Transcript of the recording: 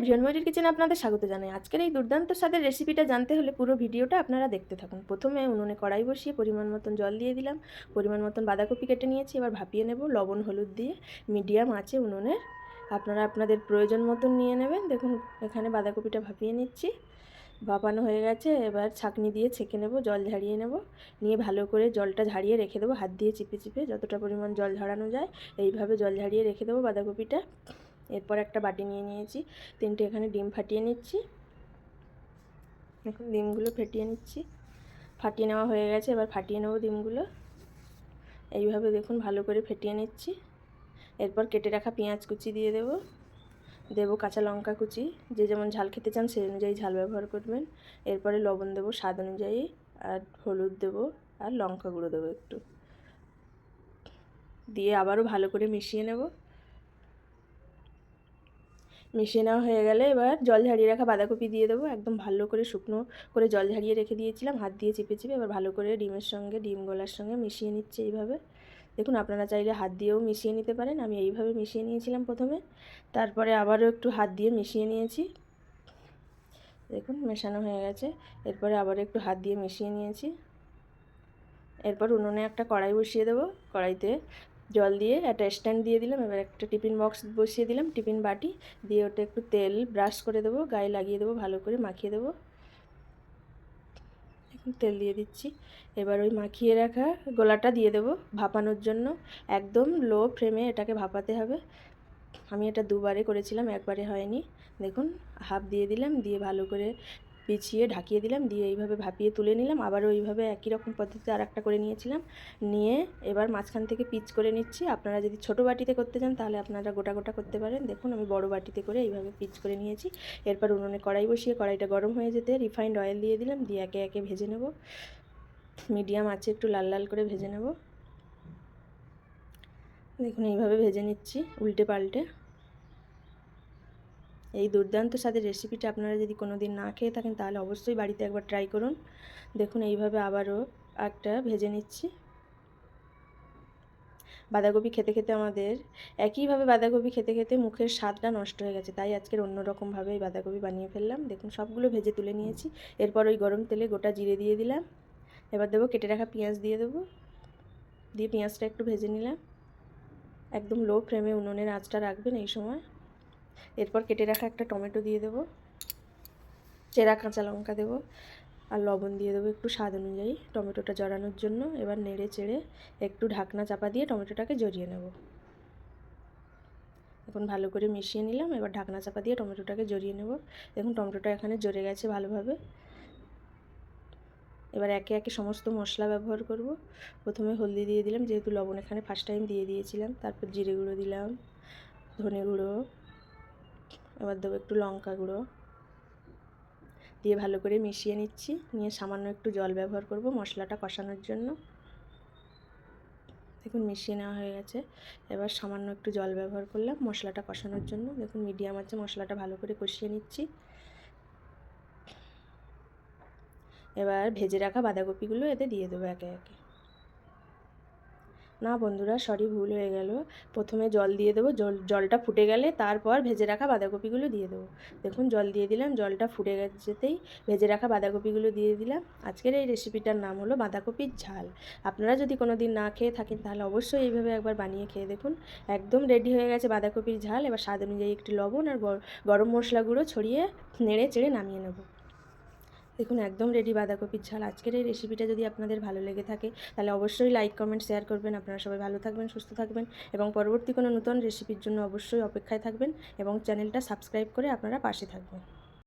Everyone ময়ূরের কিচেনে আপনাদের স্বাগত জানাই। আজকের এই দুর্দান্ত স্বাদের রেসিপিটা জানতে হলে পুরো ভিডিওটা আপনারা দেখতে থাকুন। প্রথমে উনুনে কড়াই বসিয়ে পরিমাণ মতন জল দিয়ে দিলাম। পরিমাণ মতন বাঁধাকপি কেটে নিয়েছি, এবার ভাপিয়ে নেব লবণ, হলুদ দিয়ে। মিডিয়াম আছে উনুনে আপনারা আপনাদের প্রয়োজন মতন নিয়ে নেবেন। দেখুন, এখানে বাঁধাকপিটা ভাপিয়ে নিচ্ছি। ভাপানো হয়ে গেছে, এবার ছাঁকনি দিয়ে ছেঁকে নেব, জল ঝাড়িয়ে নেব। নিয়ে ভালো করে জলটা ঝাড়িয়ে রেখে দেবো, হাত দিয়ে চিপে চিপে। যতটা পরিমাণ জল ঝরানো যায়, এইভাবে জল ঝাড়িয়ে রেখে দেবো বাঁধাকপিটা। এরপর একটা বাটি নিয়ে নিয়েছি, তিনটে এখানে ডিম ফাটিয়ে নিচ্ছি। এখন ডিমগুলো ফেটিয়ে নিচ্ছি। ফাটিয়ে নেওয়া হয়ে গেছে, এবার ফাটিয়ে নেব ডিমগুলো। এইভাবে দেখুন ভালো করে ফেটিয়ে নিচ্ছি। এরপর কেটে রাখা পেঁয়াজ কুচি দিয়ে দেবো। দেবো কাঁচা লঙ্কা কুচি, যে যেমন ঝাল খেতে চান সেই অনুযায়ী ঝাল ব্যবহার করবেন। এরপরে লবণ দেবো স্বাদ অনুযায়ী, আর হলুদ দেবো, আর লঙ্কা গুঁড়ো দেবো একটু। দিয়ে আবারও ভালো করে মিশিয়ে নেব। মিশিয়ে নেওয়া হয়ে গেলে এবার জল ঝাড়িয়ে রাখা বাঁধাকপি দিয়ে দেবো। একদম ভালো করে শুকনো করে জল ঝাড়িয়ে রেখে দিয়েছিলাম, হাত দিয়ে চিপে চিপে এবার ভালো করে ডিমের সঙ্গে, ডিম গলার সঙ্গে মিশিয়ে নিচ্ছে এইভাবে। দেখুন, আপনারা চাইলে হাত দিয়েও মিশিয়ে নিতে পারেন, আমি এইভাবে মিশিয়ে নিয়েছিলাম প্রথমে। তারপরে আবারও একটু হাত দিয়ে মিশিয়ে নিয়েছি। দেখুন, মেশানো হয়ে গেছে। এরপরে আবার একটু হাত দিয়ে মিশিয়ে নিয়েছি। এরপর উনুনে একটা কড়াই বসিয়ে দেবো। কড়াইতে জল দিয়ে একটা স্ট্যান্ড দিয়ে দিলাম, এবার একটা টিফিন বক্স বসিয়ে দিলাম, টিফিন বাটি দিয়ে ওটা একটু তেল ব্রাশ করে দেবো, গায়ে লাগিয়ে দেবো, ভালো করে মাখিয়ে দেবো। এখন তেল দিয়ে দিচ্ছি, এবার ওই মাখিয়ে রাখা গোলাটা দিয়ে দেবো ভাপানোর জন্য, একদম লো ফ্লেমে এটাকে ভাপাতে হবে। আমি এটা দুবারে করেছিলাম, একবারে হয়নি। দেখুন, হাফ দিয়ে দিলাম, দিয়ে ভালো করে পিছিয়ে ঢাকিয়ে দিলাম, দিয়ে এইভাবে ভাপিয়ে তুলে নিলাম। আবারও ওইভাবে একই রকম পদ্ধতিতে আর একটা করে নিয়েছিলাম। নিয়ে এবার মাঝখান থেকে পিচ করে নিচ্ছি। আপনারা যদি ছোট বাটিতে করতে চান, তাহলে আপনারা গোটা গোটা করতে পারেন। দেখুন, আমি বড় বাটিতে করে এইভাবে পিচ করে নিয়েছি। এরপর উনুনে কড়াই বসিয়ে, কড়াইটা গরম হয়ে যেতে রিফাইন্ড অয়েল দিয়ে দিলাম, দিয়ে একে একে ভেজে নেব। মিডিয়াম আছে, একটু লাল লাল করে ভেজে নেব। দেখুন, এইভাবে ভেজে নিচ্ছি, উল্টে পাল্টে। এই দুর্দান্ত স্বাদের রেসিপিটা আপনারা যদি কোনো দিন না খেয়ে থাকেন, তাহলে অবশ্যই বাড়িতে একবার ট্রাই করুন। দেখুন, এইভাবে আবারও একটা ভেজে নিচ্ছি। বাঁধাকপি খেতে খেতে আমাদের, একইভাবে বাঁধাকপি খেতে খেতে মুখের স্বাদটা নষ্ট হয়ে গেছে। তাই আজকের অন্যরকমভাবে এই বাঁধাকপি বানিয়ে ফেললাম। দেখুন, সবগুলো ভেজে তুলে নিয়েছি। এরপর ওই গরম তেলে গোটা জিরে দিয়ে দিলাম। এবার দেবো কেটে রাখা পেঁয়াজ দিয়ে দেবো। দিয়ে পেঁয়াজটা একটু ভেজে নিলাম। একদম লো ফ্লেমে উনুনের আঁচটা রাখবেন এই সময়। এরপর কেটে রাখা একটা টমেটো দিয়ে দেবো। চেরা কাঁচা লঙ্কা দেবো আর লবণ দিয়ে দেবো একটু স্বাদ অনুযায়ী টমেটোটা জড়ানোর জন্য। এবার নেড়ে চেড়ে একটু ঢাকনা চাপা দিয়ে টমেটোটাকে জড়িয়ে নেব। এখন ভালো করে মিশিয়ে নিলাম, এবার ঢাকনা চাপা দিয়ে টমেটোটাকে জড়িয়ে নেব। দেখুন টমেটোটা এখানে জড়ে গেছে ভালোভাবে। এবার একে একে সমস্ত মশলা ব্যবহার করব। প্রথমে হলদি দিয়ে দিলাম, যেহেতু লবণ এখানে ফার্স্ট টাইম দিয়ে দিয়েছিলাম। তারপর জিরে গুঁড়ো দিলাম, ধনে গুঁড়ো এবার দেবো একটু লঙ্কা গুঁড়ো। দিয়ে ভালো করে মিশিয়ে নিচ্ছি। নিয়ে সামান্য একটু জল ব্যবহার করব মশলাটা কষানোর জন্য। দেখুন মিশিয়ে নেওয়া হয়ে গেছে। এবার সামান্য একটু জল ব্যবহার করলাম মশলাটা কষানোর জন্য। দেখুন মিডিয়াম আছে, মশলাটা ভালো করে কষিয়ে নিচ্ছি। এবার ভেজে রাখা বাঁধাকপিগুলো এতে দিয়ে দেবো একে একে। না বন্ধুরা, সরি, ভুল হয়ে গেল। প্রথমে জল দিয়ে দেবো, জল, জলটা ফুটে গেলে তারপর ভেজে রাখা বাঁধাকপিগুলো দিয়ে দেবো। দেখুন, জল দিয়ে দিলাম, জলটা ফুটে যেতেই ভেজে রাখা বাঁধাকপিগুলো দিয়ে দিলাম। আজকের এই রেসিপিটার নাম হলো বাঁধাকপির ঝাল। আপনারা যদি কোনো দিন না খেয়ে থাকেন, তাহলে অবশ্যই এইভাবে একবার বানিয়ে খেয়ে দেখুন। একদম রেডি হয়ে গেছে বাঁধাকপির ঝাল। এবার স্বাদ অনুযায়ী একটি লবণ আর গরম মশলা গুঁড়ো ছড়িয়ে নেড়ে চেড়ে নামিয়ে নেব। দেখুন, একদম রেডি বাঁধাকপির ঝাল। আজকের এই রেসিপিটা যদি আপনাদের ভালো লেগে থাকে, তাহলে অবশ্যই লাইক কমেন্ট শেয়ার করবেন। আপনারা সবাই ভালো থাকবেন, সুস্থ থাকবেন এবং পরবর্তী কোনো নতুন রেসিপির জন্য অবশ্যই অপেক্ষায় থাকবেন এবং চ্যানেলটা সাবস্ক্রাইব করে আপনারা পাশে থাকবেন।